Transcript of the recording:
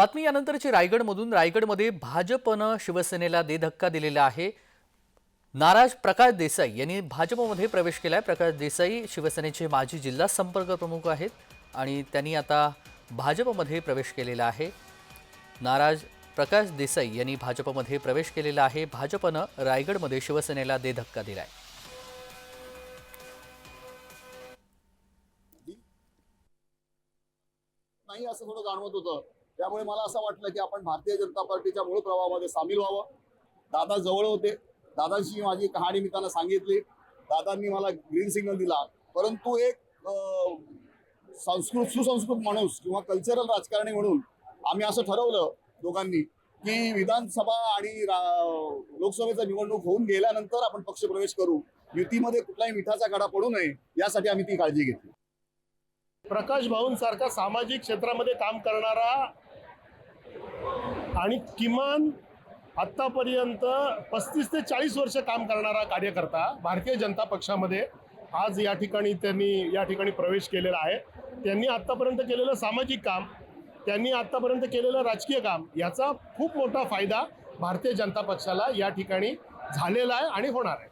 बातमी यानंतरची रायगडमधून. रायगडमध्ये भाजपनं शिवसेनेला दे धक्का दिलेला आहे. नाराज प्रकाश देसाई यांनी भाजपमध्ये प्रवेश केलाय. प्रकाश देसाई शिवसेनेचे माजी जिल्हा संपर्क प्रमुख आहेत आणि त्यांनी आता भाजपमध्ये प्रवेश केलेला आहे. नाराज प्रकाश देसाई यांनी भाजपमध्ये प्रवेश केलेला आहे. भाजपनं रायगडमध्ये शिवसेनेला दे धक्का दिलाय. नाही असं थोडं जाणवत होतं. त्यामुळे मला असं वाटलं की आपण भारतीय जनता पार्टीच्या मूळ प्रवाहामध्ये सामील व्हावं. दादा जवळ होते. दादांशी माझी कहाणी मी त्यांना सांगितली. दादांनी मला ग्रीन सिग्नल दिला. परंतु एक संस्कृत सुसंस्कृत माणूस किंवा कल्चरल राजकारणी म्हणून आम्ही असं ठरवलं दोघांनी की विधानसभा आणि लोकसभेचा निवडणूक होऊन गेल्यानंतर आपण पक्षप्रवेश करू. युतीमध्ये कुठलाही मिठाचा गाडा पडू नये यासाठी आम्ही ती काळजी घेतली. प्रकाश भाऊंसारखा सामाजिक क्षेत्रामध्ये काम करणारा आणि किमान आत्तापर्यंत पस्तीस ते चाळीस वर्ष काम करणारा कार्यकर्ता भारतीय जनता पक्षामध्ये आज या ठिकाणी त्यांनी या ठिकाणी प्रवेश केलेला आहे. त्यांनी आत्तापर्यंत केलेलं सामाजिक काम त्यांनी आत्तापर्यंत केलेलं राजकीय काम याचा खूप मोठा फायदा भारतीय जनता पक्षाला या ठिकाणी झालेला आहे आणि होणार आहे.